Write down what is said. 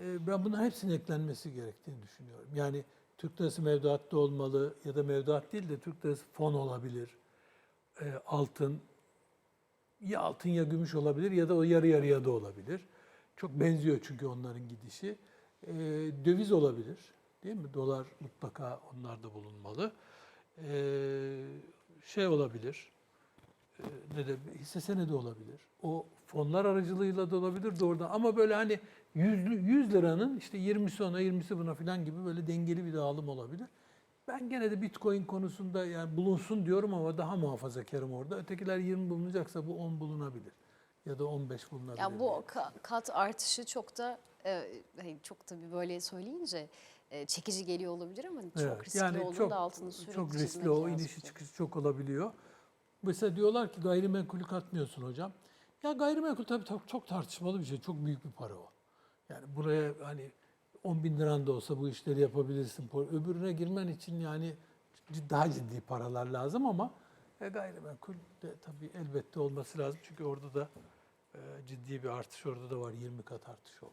e, ben bunların hepsinin eklenmesi gerektiğini düşünüyorum. Yani Türk lirası mevduatta olmalı ya da mevduat değil de Türk lirası fon olabilir. E, altın, ya altın ya gümüş olabilir ya da o yarı yarıya da olabilir. Çok benziyor çünkü onların gidişi. E, döviz olabilir değil mi? Dolar mutlaka onlarda bulunmalı. E, şey olabilir, ne de hisse senedi olabilir. O fonlar aracılığıyla da olabilir doğrudan. Ama böyle hani 100, 100 liranın işte 20'si ona 20'si buna falan gibi böyle dengeli bir dağılım olabilir. Ben gene de Bitcoin konusunda yani bulunsun diyorum ama daha muhafazakarım orada. Ötekiler 20 bulunacaksa bu 10 bulunabilir. Ya da 15 bulunabilir. Ya bu ka- kat artışı çok da e, hani çok tabii böyle söyleyince e, çekici geliyor olabilir ama çok Evet, riskli olduğunu da altını sürekli Çok riskli o lazım. inişi çıkışı çok olabiliyor. Mesela diyorlar ki gayrimenkulü katmıyorsun hocam. Ya gayrimenkul tabii çok, çok tartışmalı bir şey. Çok büyük bir para o. Yani buraya hani 10 bin liran da olsa bu işleri yapabilirsin. Öbürüne girmen için yani daha ciddi paralar lazım ama e, gayrimenkul de tabii elbette olması lazım. Çünkü orada da e, ciddi bir artış orada da var. 20 kat artış oldu.